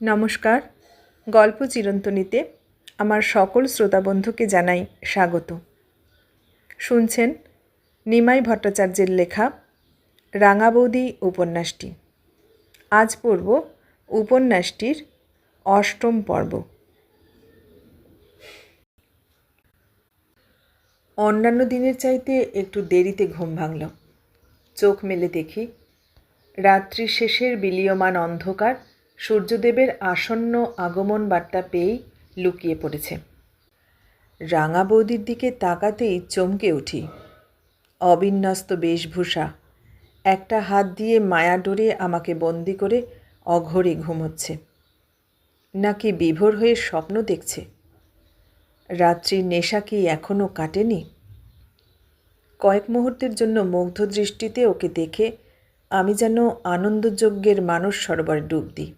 নমস্কার। গল্প চিরন্তনীতে আমার সকল শ্রোতা বন্ধুকে জানাই স্বাগত। শুনছেন নিমাই ভট্টাচার্যের লেখা রাঙাবৌদি উপন্যাসটি। আজ পড়ব উপন্যাসটির অষ্টম পর্ব। অন্যান্য দিনের চাইতে একটু দেরিতে ঘুম ভাঙল চোখ মেলে দেখি, রাত্রি শেষের বিলীয়মান অন্ধকার সূর্যদেবের আসন্ন আগমন বার্তা পেয়েই লুকিয়ে পড়েছে। রাঙা বৌদির দিকে তাকাতেই চমকে উঠি। অবিন্যস্ত বেশভূষা, একটা হাত দিয়ে মায়া ডোরে আমাকে বন্দি করে অঘরে ঘুমোচ্ছে। নাকি বিভোর হয়ে স্বপ্ন দেখছে? রাত্রির নেশা কি এখনও কাটেনি? কয়েক মুহূর্তের জন্য মুগ্ধ দৃষ্টিতে ওকে দেখে আমি যেন আনন্দযজ্ঞের মানস সরোবরে ডুব দিই।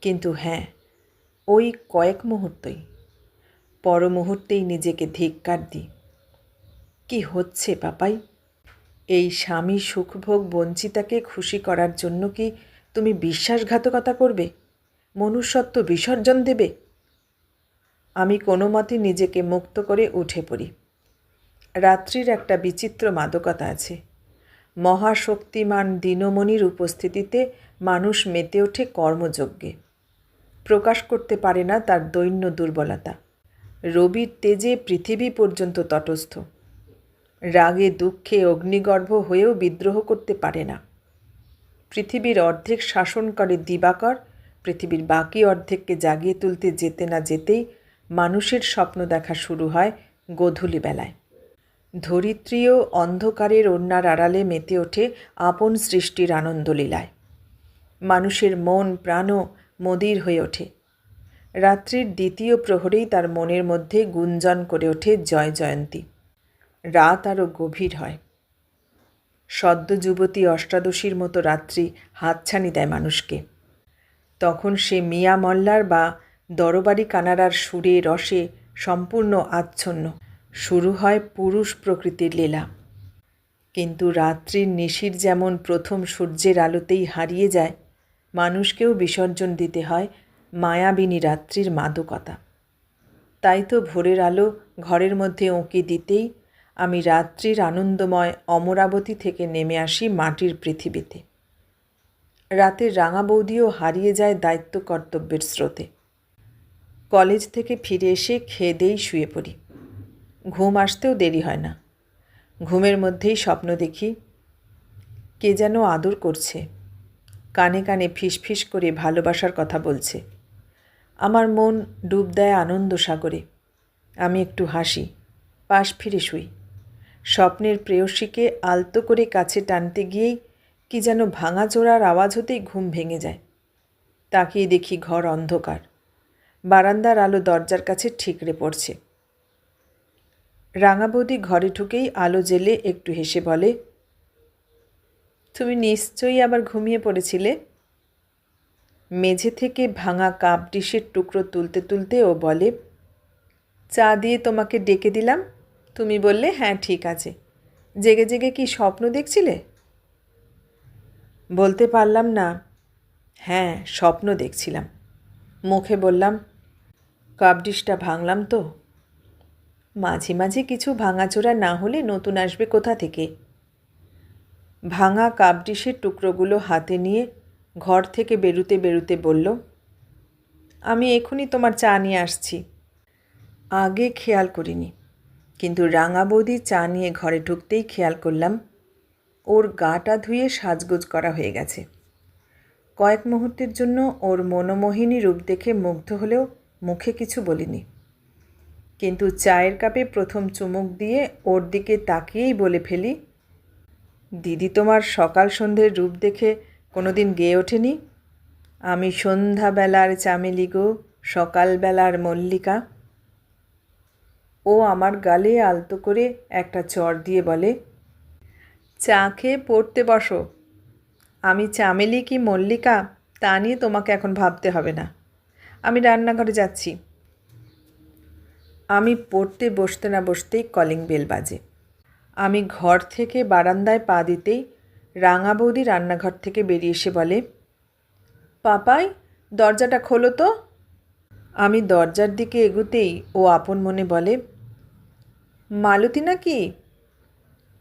কিন্তু হ্যাঁ ওই কয়েক মুহূর্তই। পর মুহূর্তেই নিজেকে ধিক্কার দিই। কি হচ্ছে পাপাই? এই স্বামী সুখভোগ বঞ্চিতাকে খুশি করার জন্য কি তুমি বিশ্বাসঘাতকতা করবে? মনুষ্যত্ব বিসর্জন দেবে? আমি কোনো মতে নিজেকে মুক্ত করে উঠে পড়ি। রাত্রির একটা বিচিত্র মাদকতা আছে। মহাশক্তিমান দিনমণির উপস্থিতিতে মানুষ মেতে ওঠে কর্মযজ্ঞে। প্রকাশ করতে পারে না তার দৈন্য দুর্বলতা। রবির তেজে পৃথিবী পর্যন্ত তটস্থ। রাগে, দুঃখে, অগ্নিগর্ভ হয়েও বিদ্রোহ করতে পারে না। পৃথিবীর অর্ধেক শাসন করে দিবাকর পৃথিবীর বাকি অর্ধেককে জাগিয়ে তুলতে যেতে না যেতেই মানুষের স্বপ্ন দেখা শুরু হয় গোধূলি বেলায়। ধরিত্রীও অন্ধকারের অন্যার আড়ালে মেতে ওঠে আপন সৃষ্টির আনন্দলীলায়। মানুষের মন, প্রাণও মদির হয়ে ওঠে। রাত্রির দ্বিতীয় প্রহরেই তার মনের মধ্যে গুঞ্জন করে ওঠে জয় জয়ন্তী। রাত আরও গভীর হয়। সদ্য যুবতী অষ্টাদশীর মতো রাত্রি হাতছানি দেয় মানুষকে। তখন সে মিয়া মল্লার বা দরবারি কানারার সুরে রসে সম্পূর্ণ আচ্ছন্ন। শুরু হয় পুরুষ প্রকৃতির লীলা। কিন্তু রাত্রির নিশির যেমন প্রথম সূর্যের আলোতেই হারিয়ে যায় মানুষকেও বিসর্জন দিতে হয় মায়াবিনী রাত্রির মাদকতা। তাই তো ভোরের আলো ঘরের মধ্যে উঁকি দিতেই আমি রাত্রির আনন্দময় অমরাবতী থেকে নেমে আসি মাটির পৃথিবীতে। রাতের রাঙা বৌদিও হারিয়ে যায় দায়িত্ব কর্তব্যের স্রোতে। কলেজ থেকে ফিরে এসে খেয়ে শুয়ে পড়ি। ঘুম আসতেও দেরি হয় না। ঘুমের মধ্যেই স্বপ্ন দেখি কে যেন আদর করছে। কানে কানে ফিসফিস করে ভালোবাসার কথা বলছে। আমার মন ডুব দেয় আনন্দ সাগরে। আমি একটু হাসি, পাশ ফিরে শুই। স্বপ্নের প্রেয়সীকে আলতো করে কাছে টানতে গিয়েই কি যেন ভাঙা চোরার আওয়াজ হতেই ঘুম ভেঙে যায়। তাকিয়ে দেখি ঘর অন্ধকার। বারান্দার আলো দরজার কাছে ঠিকরে পড়ছে। রাঙাবৌদি ঘরে ঢুকেই আলো জেলে একটু হেসে বলে তুমি নিশ্চয়ই আবার ঘুমিয়ে পড়েছিলে? মেঝে থেকে ভাঙা কাপ ডিশের টুকরো তুলতে তুলতে ও বলে, চা দিয়ে তোমাকে ডেকে দিলাম। তুমি বললে হ্যাঁ ঠিক আছে। জেগে জেগে কি স্বপ্ন দেখছিলে? বলতে পারলাম না। হ্যাঁ স্বপ্ন দেখছিলাম। মুখে বললাম, কাপ ডিশটা ভাঙলাম তো? মাঝে মাঝে কিছু ভাঙাচোরা না হলে নতুন আসবে কোথা থেকে? ভাঙা কাপ ডিশের টুকরোগুলো হাতে নিয়ে ঘর থেকে বেরুতে বেরুতে বলল, আমি এখনই তোমার চা নিয়ে আসছি। আগে খেয়াল করিনি, কিন্তু রাঙা বৌদি চা নিয়ে ঘরে ঢুকতেই খেয়াল করলাম, ওর গাটা ধুয়ে সাজগোজ করা হয়ে গেছে। কয়েক মুহূর্তের জন্য ওর মনোমোহিনী রূপ দেখে মুগ্ধ হলেও মুখে কিছু বলিনি। কিন্তু চায়ের কাপে প্রথম চুমুক দিয়ে ওর দিকে তাকিয়েই বলে ফেলি দিদি তোমার সকাল সন্ধ্যের রূপ দেখে কোনো দিন গেয়ে ওঠেনি? আমি সন্ধ্যাবেলার চামেলি গো, সকালবেলার মল্লিকা। ও আমার গালে আলতো করে একটা চর দিয়ে বলে, চা খেয়ে পড়তে বসো। আমি চামেলি কি মল্লিকা? তা নিয়ে তোমাকে এখন ভাবতে হবে না। আমি রান্নাঘরে যাচ্ছি। আমি পড়তে বসতে না বসতেই কলিং বেল বাজে। আমি ঘর থেকে বারান্দায় পা দিতেই রাঙা বৌদি রান্নাঘর থেকে বেরিয়ে এসে বলে, পাপাই, দরজাটা খোলো তো। আমি দরজার দিকে এগুতেই ও আপন মনে বলে, মালতী নাকি?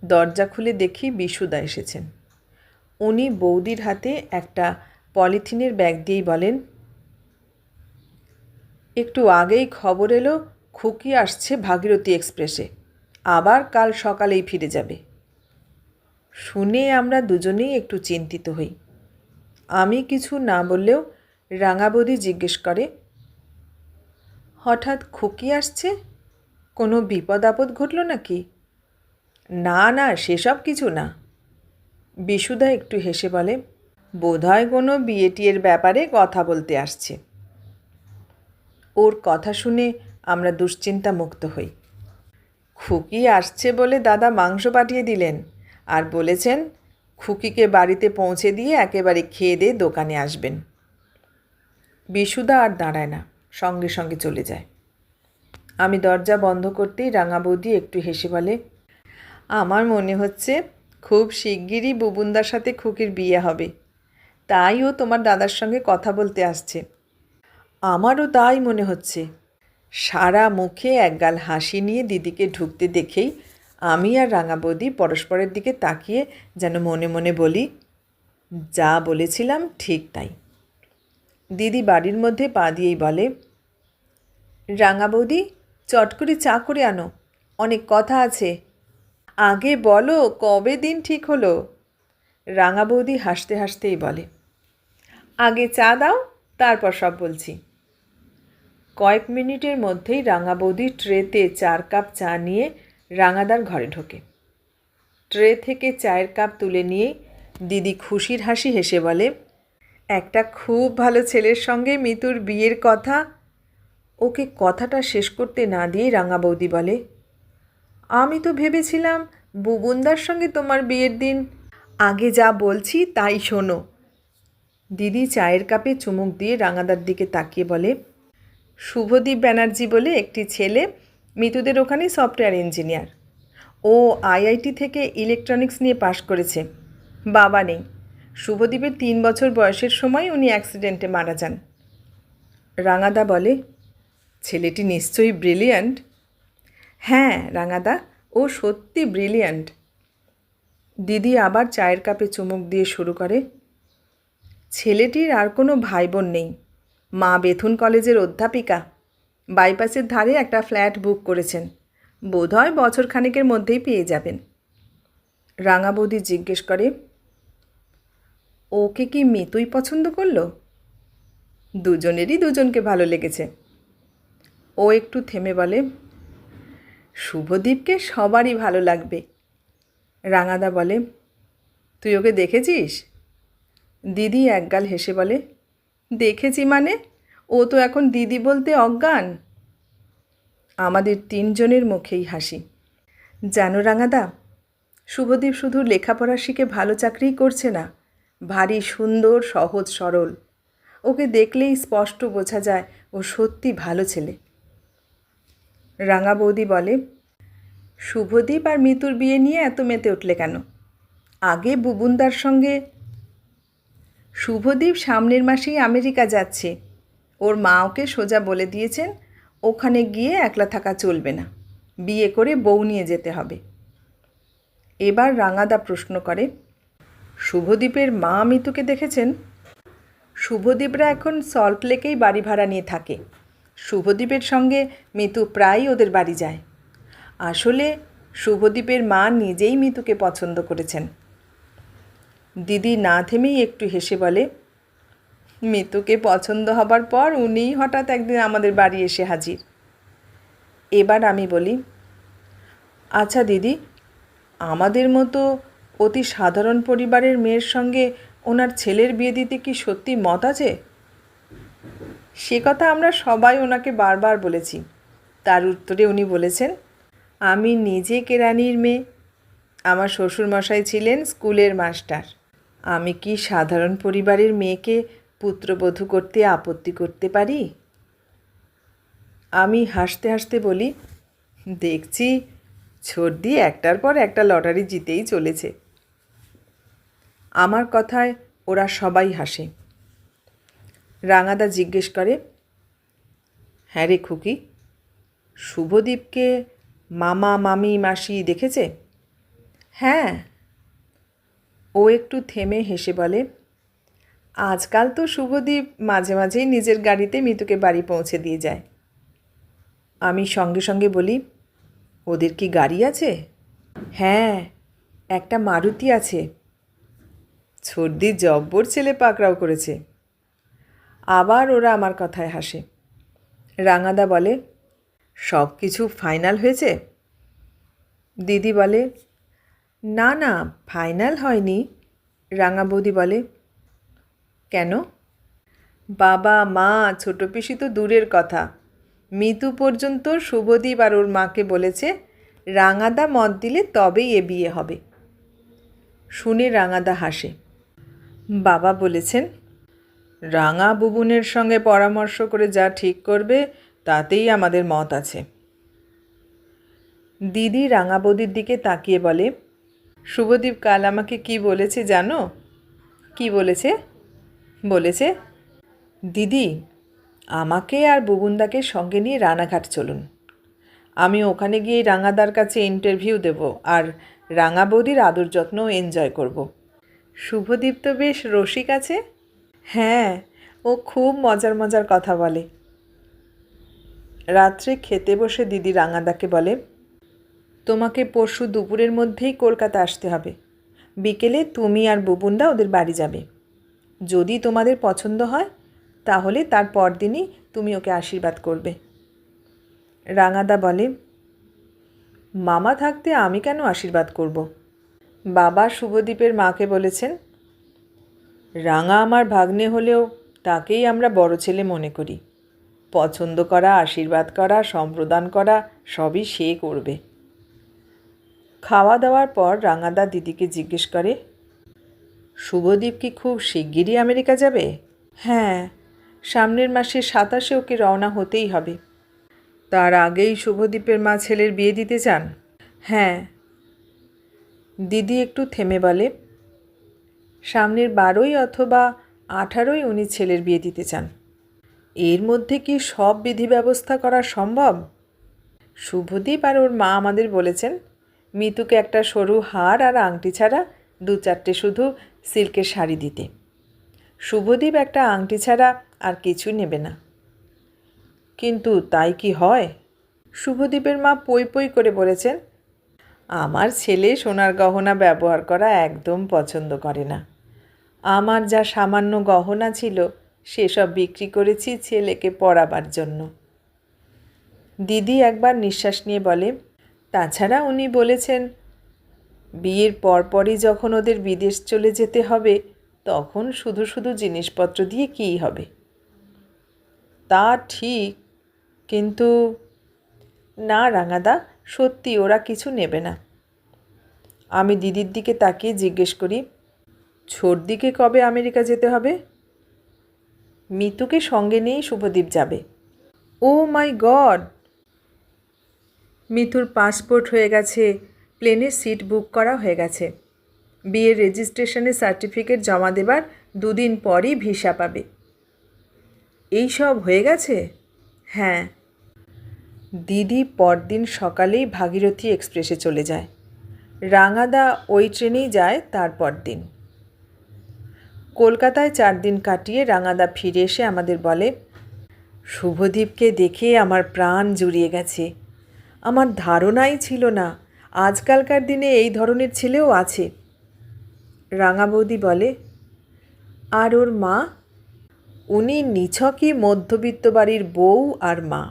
দরজা খুলে দেখি বিশুদা এসেছেন। উনি বৌদির হাতে একটা পলিথিনের ব্যাগ দিয়েই বলেন, একটু আগেই খবর এলো, খুকি আসছে ভাগীরথী এক্সপ্রেসে। আবার কাল সকালেই ফিরে যাবে। শুনে আমরা দুজনেই একটু চিন্তিত হই। আমি কিছু না বললেও রাঙাবদি জিজ্ঞেস করে, হঠাৎ খুকি আসছে? কোনো বিপদ আপদ ঘটল নাকি? না না, সেসব কিছু না। বিশুদা একটু হেসে বলে, বোধহয় কোনো বিয়ে টিয়ের ব্যাপারে কথা বলতে আসছে। ওর কথা শুনে আমরা দুশ্চিন্তা মুক্ত হই। খুকি আসছে বলে দাদা মাংস পাঠিয়ে দিলেন আর বলেছেন, খুকিকে বাড়িতে পৌঁছে দিয়ে একেবারে খেয়ে দিয়ে দোকানে আসবেন। বিশুদা আর দাঁড়ায় না, সঙ্গে সঙ্গে চলে যায়। আমি দরজা বন্ধ করতেই রাঙা বৌদি একটু হেসে বলে, আমার মনে হচ্ছে খুব শিগগিরই বুবুন্দার সাথে খুকির বিয়ে হবে। তাই ও তোমার দাদার সঙ্গে কথা বলতে আসছে। আমারও তাই মনে হচ্ছে। সারা মুখে একগাল হাসি নিয়ে দিদিকে ঢুকতে দেখেই আমি আর রাঙা বৌদি পরস্পরের দিকে তাকিয়ে যেন মনে মনে বলি, যা বলেছিলাম ঠিক তাই। দিদি বাড়ির মধ্যে পা দিয়েই বলে, রাঙা বৌদি, চট করে চা করে আনো, অনেক কথা আছে। আগে বলো কবে দিন ঠিক হলো? রাঙা বৌদি হাসতে হাসতেই বলে, আগে চা দাও, তারপর সব বলছি। কয়েক মিনিটের মধ্যেই রাঙা বৌদি ট্রেতে চার কাপ চা নিয়ে রাঙাদার ঘরে ঢোকে। ট্রে থেকে চায়ের কাপ তুলে নিয়ে দিদি খুশির হাসি হেসে বলে, একটা খুব ভালো ছেলের সঙ্গে মিতুর বিয়ের কথা। ওকে কথাটা শেষ করতে না দিয়ে রাঙা বৌদি বলে, আমি তো ভেবেছিলাম বুবুন্দার সঙ্গে তোমার বিয়ের দিন। আগে যা বলছি তাই শোনো। দিদি চায়ের কাপে চুমুক দিয়ে রাঙাদার দিকে তাকিয়ে বলে শুভদীপ ব্যানার্জি বলে একটি ছেলে, মিতুদের ওখানে সফটওয়্যার ইঞ্জিনিয়ার। ও আইআইটি থেকে ইলেকট্রনিক্স নিয়ে পাশ করেছে। বাবা নেই। শুভদীপের তিন বছর বয়সের সময় উনি অ্যাক্সিডেন্টে মারা যান। রাঙাদা বলে, ছেলেটি নিশ্চয়ই ব্রিলিয়ান্ট? হ্যাঁ রাঙাদা, ও সত্যি ব্রিলিয়ান্ট। দিদি আবার চায়ের কাপে চুমুক দিয়ে শুরু করে, ছেলেটির আর কোনো ভাই বোন নেই। মা বেথুন কলেজের অধ্যাপিকা। বাইপাসের ধারে একটা ফ্ল্যাট বুক করেছেন। বোধহয় বছর খানেকের মধ্যেই পেয়ে যাবেন। রাঙা বৌদি জিজ্ঞেস করে, ওকে কি মিতুই পছন্দ করল? দুজনেরই দুজনকে ভালো লেগেছে। ও একটু থেমে বলে, শুভদীপকে সবারই ভালো লাগবে। রাঙাদা বলে, তুই ওকে দেখেছিস? দিদি একগাল হেসে বলে দেখেছি মানে? ও তো এখন দিদি বলতে অজ্ঞান। আমাদের তিনজনের মুখেই হাসি। জানো রাঙাদা, শুভদীপ শুধু লেখাপড়া শিখে ভালো চাকরিই করছে না, ভারী, সুন্দর, সহজ, সরল। ওকে দেখলেই স্পষ্ট বোঝা যায় ও সত্যি ভালো ছেলে। রাঙা বৌদি বলে, শুভদীপ আর মিতুর বিয়ে নিয়ে এত মেতে উঠলে কেন? আগে বুবুন্দার সঙ্গে শুভদীপ সামনের মাসেই আমেরিকা যাচ্ছে। ওর মা ওকে সোজা বলে দিয়েছেন, ওখানে গিয়ে একলা থাকা চলবে না। বিয়ে করে বউ নিয়ে যেতে হবে। এবার রাঙাদা প্রশ্ন করে, শুভদীপের মা মিতুকে দেখেছেন? শুভদীপরা এখন সল্ট লেকেই বাড়ি ভাড়া নিয়ে থাকে। শুভদীপের সঙ্গে মিতু প্রায়ই ওদের বাড়ি যায়। আসলে শুভদীপের মা নিজেই মিতুকে পছন্দ করেছেন। দিদি না থেমেই একটু হেসে বলে, মিতুকে পছন্দ হবার পর উনিই হঠাৎ একদিন আমাদের বাড়ি এসে হাজির। এবার আমি বলি আচ্ছা দিদি, আমাদের মতো অতি সাধারণ পরিবারের মেয়ের সঙ্গে ওনার ছেলের বিয়ে দিতে কি সত্যি মত আছে? সে কথা আমরা সবাই ওনাকে বারবার বলেছি। তার উত্তরে উনি বলেছেন, আমি নিজে কেরানির মেয়ে। আমার শ্বশুরমশাই ছিলেন স্কুলের মাস্টার। আমি কি সাধারণ পরিবারের মেয়েকে পুত্রবধূ করতে আপত্তি করতে পারি? আমি হাসতে হাসতে বলি, দেখছি, ছর্দি একটার পর একটা লটারি জিতেই চলেছে। আমার কথায় ওরা সবাই হাসে। রাঙাদা জিজ্ঞেস করে হ্যাঁ রে খুকি, শুভদীপকে মামা, মামি, মাসি দেখেছে? হ্যাঁ ও একটু থেমে হেসে বলে, আজকাল তো শুভদীপ মাঝে মাঝেই নিজের গাড়িতে মিতুকে বাড়ি পৌঁছে দিয়ে যায়। আমি সঙ্গে সঙ্গে বলি, ওদের কি গাড়ি আছে? হ্যাঁ একটা মারুতি আছে। ছর্দি জব্বর ছেলে পাকড়াও করেছে। আবার ওরা আমার কথায় হাসে। রাঙাদা বলে সব কিছু ফাইনাল হয়েছে? দিদি বলে না না, ফাইনাল হয়নি, রাঙা বৌদি বলে। কেন? বাবা, মা, ছোট পিসি তো দূরের কথা। মিতু পর্যন্ত শুভদীপ আর ওর মাকে বলেছে, রাঙাদা মত দিলে তবেই এ বিয়ে হবে। শুনে রাঙাদা হাসে। বাবা বলেছেন, রাঙা বুবুনের সঙ্গে পরামর্শ করে যা ঠিক করবে, তাতেই আমাদের মত আছে। দিদি রাঙা বৌদির দিকে তাকিয়ে বলে শুভদীপ কাল আমাকে কি বলেছে জানো? কি বলেছে? বলেছে, দিদি, আমাকে আর বুবুনদাকে সঙ্গে নিয়ে রানাঘাট চলুন। আমি ওখানে গিয়ে রাঙাদার কাছে ইন্টারভিউ দেব আর রাঙা বৌদির আদর যত্ন এনজয় করব। শুভদীপ তো বেশ রসিক আছে। হ্যাঁ ও খুব মজার মজার কথা বলে। রাত্রে খেতে বসে দিদি রাঙাদাকে বলে তোমাকে পরশু দুপুরের মধ্যেই কলকাতা আসতে হবে। বিকেলে তুমি আর বুবুনদা ওদের বাড়ি যাবে। যদি তোমাদের পছন্দ হয়, তাহলে তার পরদিনই তুমি ওকে আশীর্বাদ করবে। রাঙাদা বলে, মামা থাকতে আমি কেন আশীর্বাদ করব? বাবা শুভদীপের মাকে বলেছেন, রাঙা আমার ভাগ্নে হলেও তাকেই আমরা বড় ছেলে মনে করি। পছন্দ করা, আশীর্বাদ করা, সম্প্রদান করা, সবই সে করবে। খাওয়া দাওয়ার পর রাঙাদা দিদিকে জিজ্ঞেস করে, শুভদীপ কি খুব শিগগিরই আমেরিকা যাবে? হ্যাঁ সামনের মাসে সাতাশে ওকে রওনা হতেই হবে। তার আগেই শুভদীপের মা ছেলের বিয়ে দিতে চান? হ্যাঁ। দিদি একটু থেমে বলে, সামনের বারোই অথবা আঠারোই উনি ছেলের বিয়ে দিতে চান। এর মধ্যে কি সব বিধি ব্যবস্থা করা সম্ভব? শুভদীপ আর ওর মা আমাদের বলেছেন মিতুকে একটা সরু হার আর আংটি ছাড়া দু চারটে শুধু সিল্কের শাড়ি দিতে। শুভদীপ একটা আংটি ছাড়া আর কিছু নেবে না। কিন্তু তাই কি হয়? শুভদীপের মা পই পই করে বলেছেন, আমার ছেলে সোনার গহনা ব্যবহার করা একদম পছন্দ করে না। আমার যা সামান্য গহনা ছিল, সেসব বিক্রি করেছি ছেলেকে পড়াবার জন্য। দিদি একবার নিঃশ্বাস নিয়ে বলে তাছাড়া উনি বলেছেন, বিয়ের পরপরই যখন ওদের বিদেশ চলে যেতে হবে, তখন শুধু শুধু জিনিসপত্র দিয়ে কী হবে? তা ঠিক, কিন্তু না রাঙাদা, সত্যি ওরা কিছু নেবে না। আমি দিদির দিকে তাকিয়ে জিজ্ঞেস করি, ছোট দিকে কবে আমেরিকা যেতে হবে? মিতুকে সঙ্গে নিয়েই শুভদীপ যাবে। ও মাই গড! মিতুর পাসপোর্ট হয়ে গেছে, প্লেনের সিট বুক করা হয়ে গেছে। বিয়ের রেজিস্ট্রেশনের সার্টিফিকেট জমা দেবার দুদিন পরই ভিসা পাবে। এই সব হয়ে গেছে? হ্যাঁ। দিদি পরদিন সকালেই ভাগীরথী এক্সপ্রেসে চলে যায়। রাঙাদা ওই ট্রেনেই যায় তারপর দিন কলকাতায় চার দিন কাটিয়ে রাঙাদা ফিরে এসে আমাদের বলে, শুভদীপকে দেখে আমার প্রাণ জুড়িয়ে গেছে। আমার ধারণাই ছিল না। আজকালকার দিনে এই ধরনের ছেলেও আছে। রাঙা বৌদি বলে, আর ওর মা? উনি নিছকই মধ্যবিত্ত বাড়ির বউ আর মা।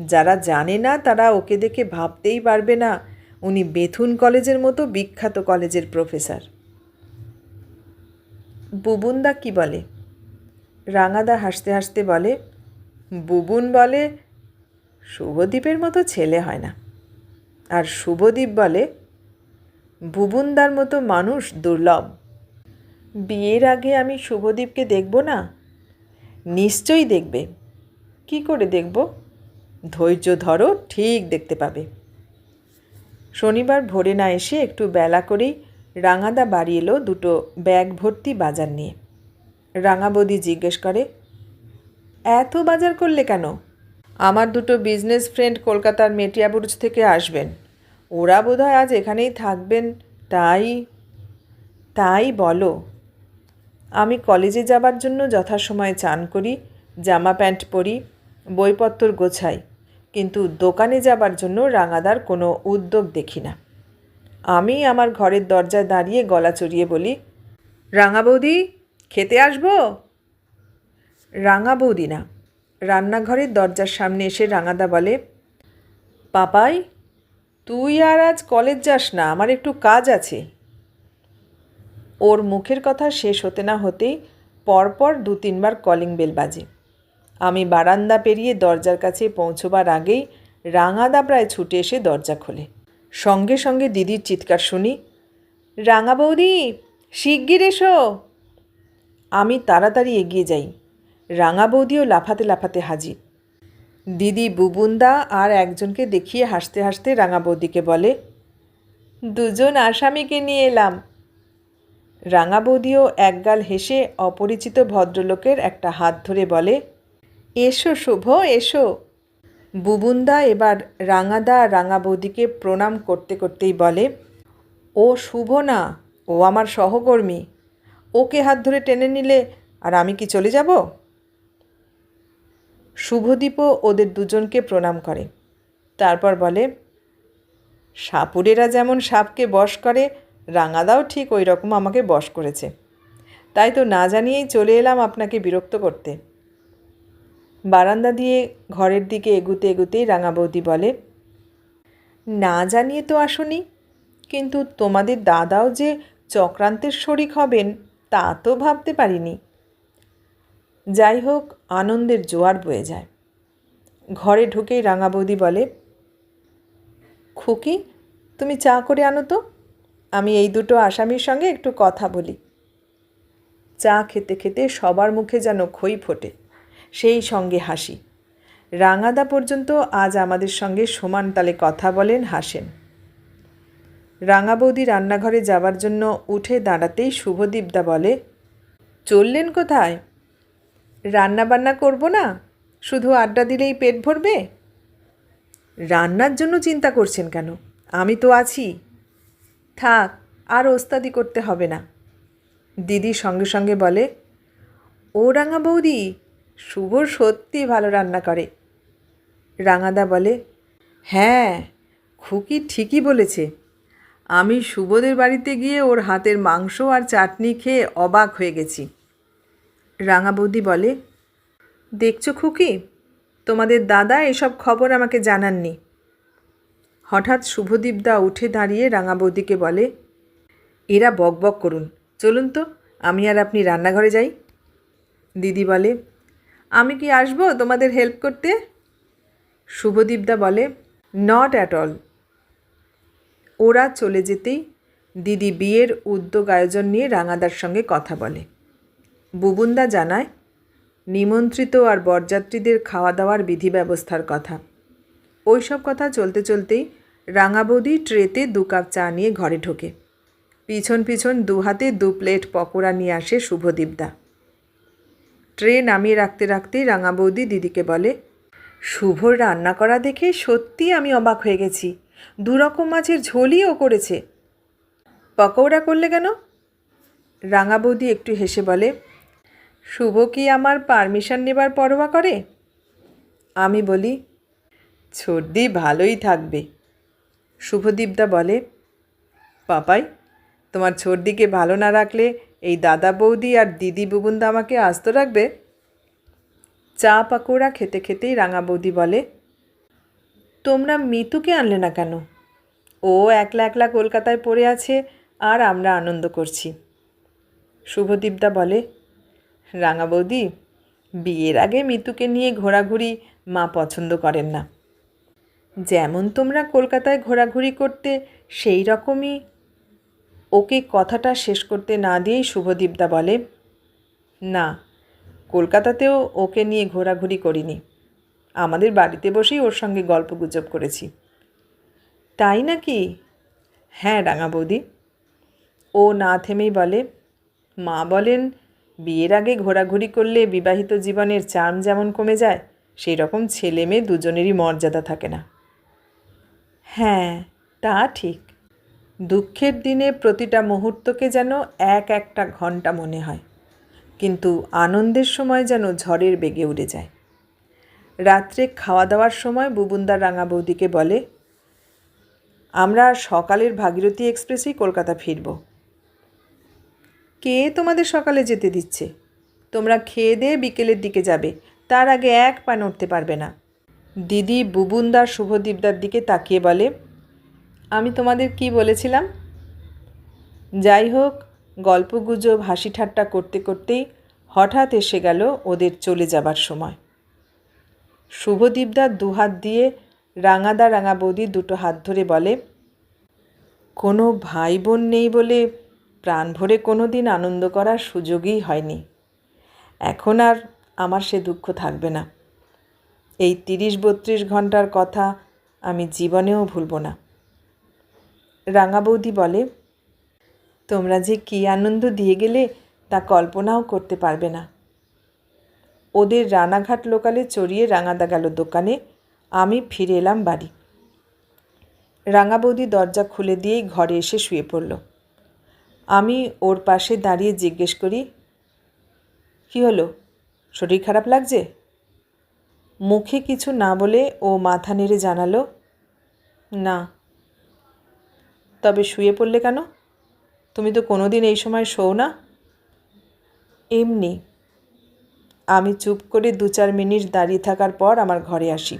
যারা জানে না, তারা ওকে দেখে ভাবতেই পারবে না, উনি বেথুন কলেজের মতো বিখ্যাত কলেজের প্রফেসর। বুবুনদা কি বলে? রাঙাদা হাসতে হাসতে বলে, বুবুন বলে শুভদ্বীপের মতো ছেলে হয় না। আর শুভদ্বীপ বলে, বুবুনদার মতো মানুষ দুর্লভ। বিয়ের আগে আমি শুভদীপকে দেখব না? নিশ্চয়ই দেখবে। কি করে দেখব? ধৈর্য ধরো, ঠিক দেখতে পাবে। শনিবার ভোরে না এসে একটু বেলা করেই রাঙাদা বাড়ি এলো দুটো ব্যাগ ভর্তি বাজার নিয়ে। রাঙাবদি জিজ্ঞেস করে, এত বাজার করলে কেন? আমার দুটো বিজনেস ফ্রেন্ড কলকাতার মেটিয়াবুরুজ থেকে আসবেন। ওরা বোধহয় আজ এখানেই থাকবেন। তাই তাই বলো। আমি কলেজে যাবার জন্য যথাসময়ে চান করি, জামা প্যান্ট পরি বইপত্র গোছাই, কিন্তু দোকানে যাবার জন্য রাঙাদার কোনো উদ্যোগ দেখি না। আমি আমার ঘরের দরজায় দাঁড়িয়ে গলা চড়িয়ে বলি, রাঙা বৌদি, খেতে আসব? রাঙা বৌদি না। রান্নাঘরের দরজার সামনে এসে রাঙাদা বলে, পাপাই, তুই আর আজ কলেজ যাস না, আমার একটু কাজ আছে। ওর মুখের কথা শেষ হতে না হতেই পরপর দু তিনবার কলিং বেল বাজে। আমি বারান্দা পেরিয়ে দরজার কাছে পৌঁছবার আগেই রাঙাদা প্রায় ছুটে এসে দরজা খোলে। সঙ্গে সঙ্গে দিদির চিৎকার শুনি, রাঙা বৌদি, শিগগির এসো। আমি তাড়াতাড়ি এগিয়ে যাই। রাঙা বৌদিও লাফাতে লাফাতে হাজির। দিদি বুবুন্দা আর একজনকে দেখিয়ে হাসতে হাসতে রাঙা বৌদিকে বলে, দুজন আসামিকে নিয়ে এলাম। রাঙা বৌদিও একগাল হেসে অপরিচিত ভদ্রলোকের একটা হাত ধরে বলে, এসো শুভ, এসো। বুবুন্দা এবার রাঙাদা রাঙা বৌদিকে প্রণাম করতে করতেই বলে, ও শুভ না, ও আমার সহকর্মী। ওকে হাত ধরে টেনে নিলে আর আমি কি চলে যাব? শুভদীপও ওদের দুজনকে প্রণাম করে। তারপর বলে, সাপুরেরা যেমন সাপকে বশ করে, রাঙাদাও ঠিক ওই রকম আমাকে বশ করেছে। তাই তো না জানিয়েই চলে এলাম আপনাকে বিরক্ত করতে। বারান্দা দিয়ে ঘরের দিকে এগুতে এগুতেই রাঙা বৌদি বলে, না জানিয়ে তো আসনি, কিন্তু তোমাদের দাদাও যে চক্রান্তের শরিক হবেন, তা তো ভাবতে পারিনি। যাই হোক আনন্দের জোয়ার বয়ে যায়। ঘরে ঢুকেই রাঙা বৌদি বলে, খুকি, তুমি চা করে আনো তো। আমি এই দুটো আসামির সঙ্গে একটু কথা বলি। চা খেতে খেতে সবার মুখে যেন খই ফোটে, সেই সঙ্গে হাসি। রাঙাদা পর্যন্ত আজ আমাদের সঙ্গে সমান তালে কথা বলেন হাসেন রাঙা বৌদি রান্নাঘরে যাবার জন্য উঠে দাঁড়াতেই শুভদীপদা বলে, চললেন কোথায়? রান্না বান্না করব না? শুধু আড্ডা দিলেই পেট ভরবে? রান্নার জন্য চিন্তা করছেন কেন? আমি তো আছি। থাক, আর ওস্তাদি করতে হবে না। দিদি সঙ্গে সঙ্গে বলে, ও রাঙা বৌদি, শুভ সত্যি ভালো রান্না করে। রাঙাদা বলে হ্যাঁ খুকি ঠিকই বলেছে। আমি শুভদের বাড়িতে গিয়ে ওর হাতের মাংস আর চাটনি খেয়ে অবাক হয়ে গেছি। রাঙা বৌদি বলে, দেখছ খুকি, তোমাদের দাদা এসব খবর আমাকে জানাননি। হঠাৎ শুভদীপদা উঠে দাঁড়িয়ে রাঙা বৌদিকে বলে, এরা বক বক করুন, চলুন তো, আমি আর আপনি রান্নাঘরে যাই। দিদি বলে, আমি কি আসব তোমাদের হেল্প করতে? শুভদীপদা বলে নট অ্যাট অল ওরা চলে যেতেই দিদি বিয়ের উদ্যোগ আয়োজন নিয়ে রাঙাদার সঙ্গে কথা বলে। বুবুন্দা জানায়, নিমন্ত্রিত আর বরযাত্রীদের খাওয়া দাওয়ার বিধি ব্যবস্থার কথা। ওই সব কথা চলতে চলতেই রাঙা বৌদি ট্রেতে দু কাপ চা নিয়ে ঘরে ঢোকে। পিছন পিছন দু হাতে দু প্লেট পকোড়া নিয়ে আসে শুভদীপদা। ট্রে নামিয়ে রাখতে রাখতেই রাঙা বৌদি দিদিকে বলে, শুভর রান্না করা দেখে সত্যি আমি অবাক হয়ে গেছি। দুরকম মাছের ঝোলই ও করেছে। পকৌড়া করলে কেন? রাঙা বৌদি একটু হেসে বলে শুভ কি আমার পারমিশন নেবার পরোয়া করে? আমি বলি, ছর্দি ভালোই থাকবে। শুভদীপদা বলে, পাপাই, তোমার ছর্দিকে ভালো না রাখলে এই দাদা বৌদি আর দিদি বুবুন্দা আমাকে আস্ত রাখবে? চা পাকোড়া খেতে খেতেই রাঙা বৌদি বলে, তোমরা মিতুকে আনলে না কেন? ও একলা একলা কলকাতায় পড়ে আছে আর আমরা আনন্দ করছি। শুভদীপদা বলে রাঙা বৌদি, বিয়ের আগে মিতুকে নিয়ে ঘোরাঘুরি মা পছন্দ করেন না। যেমন তোমরা কলকাতায় ঘোরাঘুরি করতে, সেই রকমই ওকে কথাটা শেষ করতে না দিয়েই শুভদীপদা বলে, না, কলকাতাতেও ওকে নিয়ে ঘোরাঘুরি করিনি। আমাদের বাড়িতে বসেই ওর সঙ্গে গল্প গুজব করেছি। তাই নাকি? হ্যাঁ রাঙা বৌদি। ও না থেমেই বলে, মা বলেন বিয়ের আগে ঘোরাঘুরি করলে বিবাহিত জীবনের চার্ম যেমন কমে যায় সেই রকম ছেলে মেয়ে দুজনেরই মর্যাদা থাকে না। হ্যাঁ তা ঠিক। দুঃখের দিনে প্রতিটা মুহূর্তকে যেন এক একটা ঘণ্টা মনে হয়, কিন্তু আনন্দের সময় যেন ঝড়ের বেগে উড়ে যায়। রাত্রে খাওয়া দাওয়ার সময় বুবুন্দার রাঙা বৌদিকে বলে, আমরা সকালের ভাগীরথী এক্সপ্রেসেই কলকাতা ফিরব। কে তোমাদের সকালে যেতে দিচ্ছে? তোমরা খেয়ে দিয়ে বিকেলের দিকে যাবে, তার আগে এক পা নড়তে পারবে না। দিদি বুবুন্দার শুভদীপদার দিকে তাকিয়ে বলে, আমি তোমাদের কি বলেছিলাম? যাই হোক, গল্পগুজব হাসি ঠাট্টা করতে করতেই হঠাৎ এসে গেল ওদের চলে যাবার সময়। শুভদীপদার দুহাত দিয়ে রাঙাদা রাঙা বৌদি দুটো হাত ধরে বলে, কোনো ভাই বোন নেই বলে প্রাণ ভরে কোনো দিন আনন্দ করার সুযোগই হয়নি। এখন আর আমার সে দুঃখ থাকবে না। এই তিরিশ বত্রিশ ঘণ্টার কথা আমি জীবনেও ভুলব না। রাঙা বৌদি বলে, তোমরা যে কী আনন্দ দিয়ে গেলে তা কল্পনাও করতে পারবে না। ওদের রানাঘাট লোকালে চড়িয়ে রাঙাদা গেল দোকানে। আমি ফিরে এলাম বাড়ি। রাঙা বৌদি দরজা খুলে দিয়েই ঘরে এসে শুয়ে পড়ল। আমি ওর পাশে দাঁড়িয়ে জিজ্ঞেস করি, কী হলো? শরীর খারাপ লাগছে? মুখে কিছু না বলে ও মাথা নেড়ে জানালো, না। তবে শুয়ে পড়লে কেন? তুমি তো কোনো দিন এই সময় শোও না? এমনি। আমি চুপ করে দু চার মিনিট দাঁড়িয়ে থাকার পর আমার ঘরে আসি।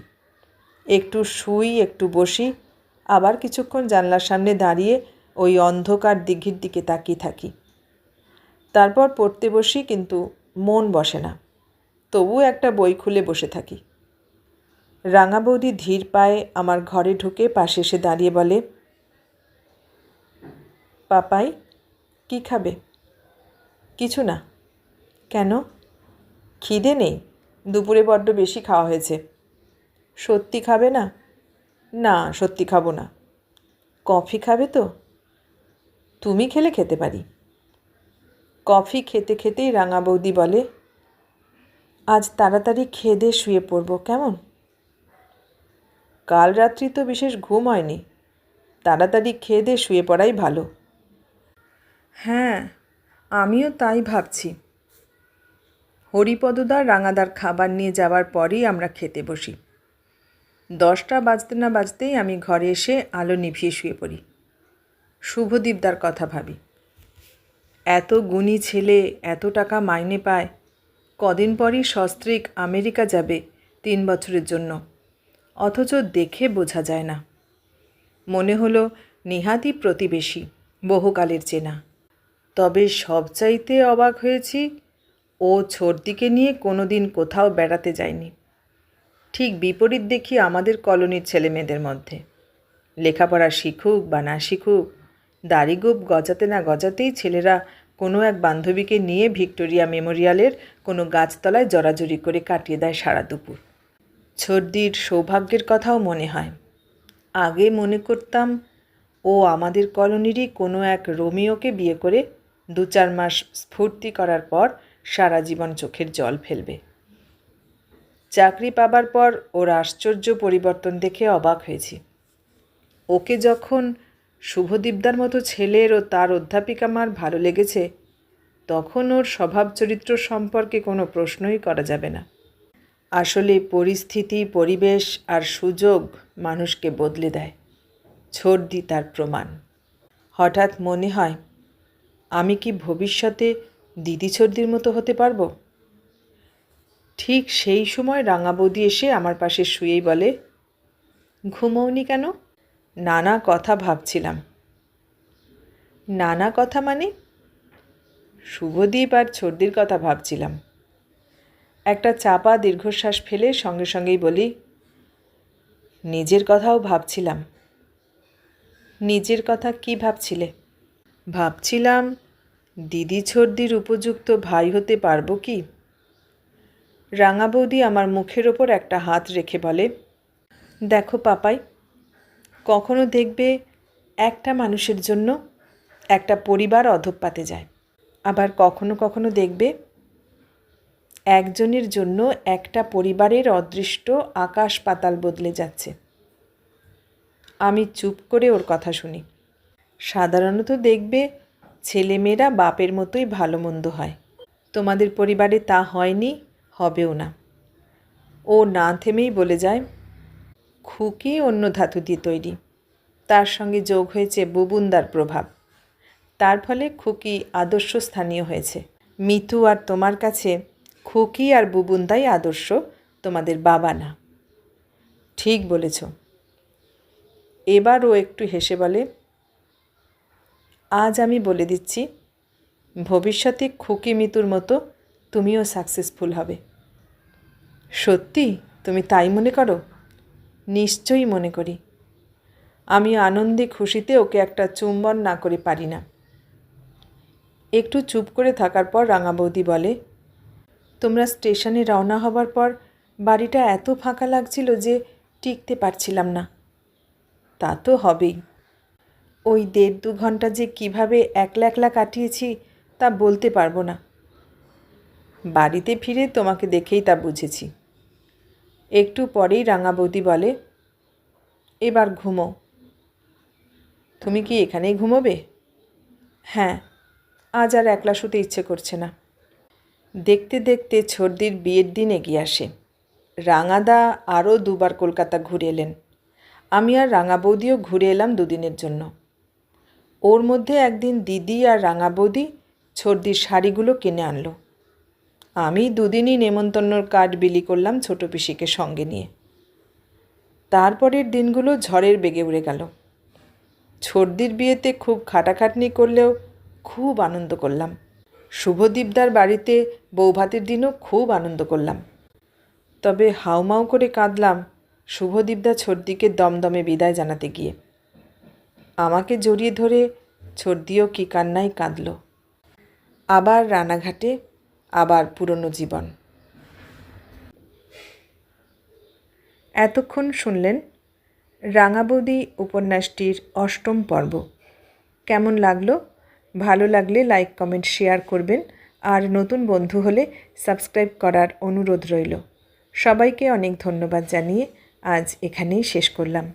একটু শুই, একটু বসি, আবার কিছুক্ষণ জানলার সামনে দাঁড়িয়ে ওই অন্ধকার দিঘির দিকে তাকিয়ে থাকি। তারপর পড়তে বসি কিন্তু মন বসে না। তবু একটা বই খুলে বসে থাকি। রাঙা বৌদি ধীর পায়ে আমার ঘরে ঢুকে পাশে এসে দাঁড়িয়ে বলে, পাপাই, কি খাবে? কিছু না। কেন? খিদে নেই। দুপুরে বড্ড বেশি খাওয়া হয়েছে। সত্যি খাবে না? না, সত্যি খাব না। কফি খাবে তো? তুমি খেলে খেতে পারি। কফি খেতে খেতেই রাঙা বৌদি বলে, আজ তাড়াতাড়ি খেয়ে দিয়ে শুয়ে পড়ব, কেমন? কাল রাত্রি তো বিশেষ ঘুম হয়নি। তাড়াতাড়ি খেয়ে দিয়ে শুয়ে পড়াই ভালো। হ্যাঁ আমিও তাই ভাবছি। হরিপদদার রাঙাদার খাবার নিয়ে যাওয়ার পরেই আমরা খেতে বসি। দশটা বাজতে না বাজতেই আমি ঘরে এসে আলো নিভিয়ে শুয়ে পড়ি। শুভদীপদার কথা ভাবি। এত গুণী ছেলে, এত টাকা মাইনে পায়, কদিন পরই সস্ত্রীক আমেরিকা যাবে তিন বছরের জন্য। অথচ দেখে বোঝা যায় না। মনে হলো নিহাতি প্রতিবেশী, বহুকালের চেনা। তবে সবচাইতে অবাক হয়েছি, ও ছোটদিকে নিয়ে কোনো দিন কোথাও বেড়াতে যায়নি। ঠিক বিপরীত দেখি আমাদের কলোনির ছেলেমেয়েদের মধ্যে। লেখাপড়া শিখুক বা না শিখুক দাড়িগোপ গজাতে না গজাতেই ছেলেরা কোনো এক বান্ধবীকে নিয়ে ভিক্টোরিয়া মেমোরিয়ালের কোনো গাছতলায় জড়াজড়ি করে কাটিয়ে দেয় সারা দুপুর। ছর্দির সৌভাগ্যের কথাও মনে হয়। আগে মনে করতাম, ও আমাদের কলোনিরই কোনো এক রোমিওকে বিয়ে করে দু চার মাস স্ফূর্তি করার পর সারা জীবন চোখের জল ফেলবে। চাকরি পাবার পর ওর আশ্চর্য পরিবর্তন দেখে অবাক হয়েছি। ওকে যখন শুভদীপদার মতো ছেলের ও তার অধ্যাপিকা মার ভালো লেগেছে, তখন ওর স্বভাব চরিত্র সম্পর্কে কোনো প্রশ্নই করা যাবে না। আসলে পরিস্থিতি, পরিবেশ আর সুযোগ মানুষকে বদলে দেয়। ছর্দি তার প্রমাণ। হঠাৎ মনে হয়, আমি কি ভবিষ্যতে দিদি ছর্দির মতো হতে পারব? ঠিক সেই সময় রাঙা বৌদি এসে আমার পাশে শুয়েই বলে, ঘুমোওনি কেন? নানা কথা ভাবছিলাম। নানা কথা মানে? শুভদীপ আর ছর্দির কথা ভাবছিলাম। একটা চাপা দীর্ঘশ্বাস ফেলে সঙ্গে সঙ্গেই বলি, নিজের কথাও ভাবছিলাম। নিজের কথা কি ভাবছিলে? ভাবছিলাম, দিদি ছর্দির উপযুক্ত ভাই হতে পারব কি? রাঙা বৌদি আমার মুখের ওপর একটা হাত রেখে বলে, দেখো পাপাই কখনো দেখবে একটা মানুষের জন্য একটা পরিবার অধপাতে যায়। আবার কখনো কখনো দেখবে একজনের জন্য একটা পরিবারের অদৃষ্ট আকাশ পাতাল বদলে যাচ্ছে। আমি চুপ করে ওর কথা শুনি। সাধারণত দেখবে ছেলেমেয়েরা বাপের মতোই ভালো মন্দ হয়। তোমাদের পরিবারে তা হয়নি, হবেও না। ও না থেমেই বলে যায় খুকি অন্য ধাতু দিয়ে তৈরি। তার সঙ্গে যোগ হয়েছে বুবুন্দার প্রভাব। তার ফলে খুকি আদর্শ স্থানীয় হয়েছে। মিতু আর তোমার কাছে খুকি আর বুবুন্দাই আদর্শ, তোমাদের বাবা না। ঠিক বলেছ। এবার ও একটু হেসে বলে, আজ আমি বলে দিচ্ছি, ভবিষ্যতে খুকি মিতুর মতো তুমিও সাকসেসফুল হবে। সত্যি, তুমি তাই মনে করো? নিশ্চয়ই মনে করি। আমি আনন্দে খুশিতে ওকে একটা চুম্বন না করে পারি না। একটু চুপ করে থাকার পর রাঙা বৌদি বলে, তোমরা স্টেশনে রওনা হবার পর বাড়িটা এত ফাঁকা লাগছিল যে টিকতে পারছিলাম না। তা তো হবেই। ওই দেড় দু ঘণ্টা যে কীভাবে একলা একলা কাটিয়েছি তা বলতে পারব না। বাড়িতে ফিরে তোমাকে দেখেই তা বুঝেছি। একটু পরেই রাঙা বৌদি বলে, এবার ঘুমো। তুমি কি এখানেই ঘুমোবে? হ্যাঁ আজ আর একলা শুতে ইচ্ছে করছে না। দেখতে দেখতে ছর্দির বিয়ের দিন এগিয়ে আসে। রাঙাদা আরও দুবার কলকাতা ঘুরে এলেন। আমি আর রাঙা বৌদিও ঘুরে এলাম দুদিনের জন্য। ওর মধ্যে একদিন দিদি আর রাঙা বৌদি ছর্দির শাড়িগুলো কিনে আনলো। আমি দুদিনই নেমন্তন্নর কার্ড বিলি করলাম ছোট পিসিকে সঙ্গে নিয়ে। তারপরের দিনগুলো ঝড়ের বেগে উড়ে গেল। ছর্দির বিয়েতে খুব খাটাখাটনি করলেও খুব আনন্দ করলাম। শুভদীপদার বাড়িতে বৌভাতের দিনও খুব আনন্দ করলাম। তবে হাউমাউ করে কাঁদলাম শুভদীপদা ছর্দিকে দমদমে বিদায় জানাতে গিয়ে। আমাকে জড়িয়ে ধরে ছর্দিও কি কান্নাই কাঁদল। আবার রানাঘাটে আবার পুরনো জীবন। এতক্ষণ শুনলেন রাঙাবৌদি উপন্যাসটির অষ্টম পর্ব। কেমন লাগল? ভালো লাগলে লাইক, কমেন্ট, শেয়ার করবেন। আর নতুন বন্ধু হলে সাবস্ক্রাইব করার অনুরোধ রইল। সবাইকে অনেক ধন্যবাদ জানিয়ে আজ এখানেই শেষ করলাম।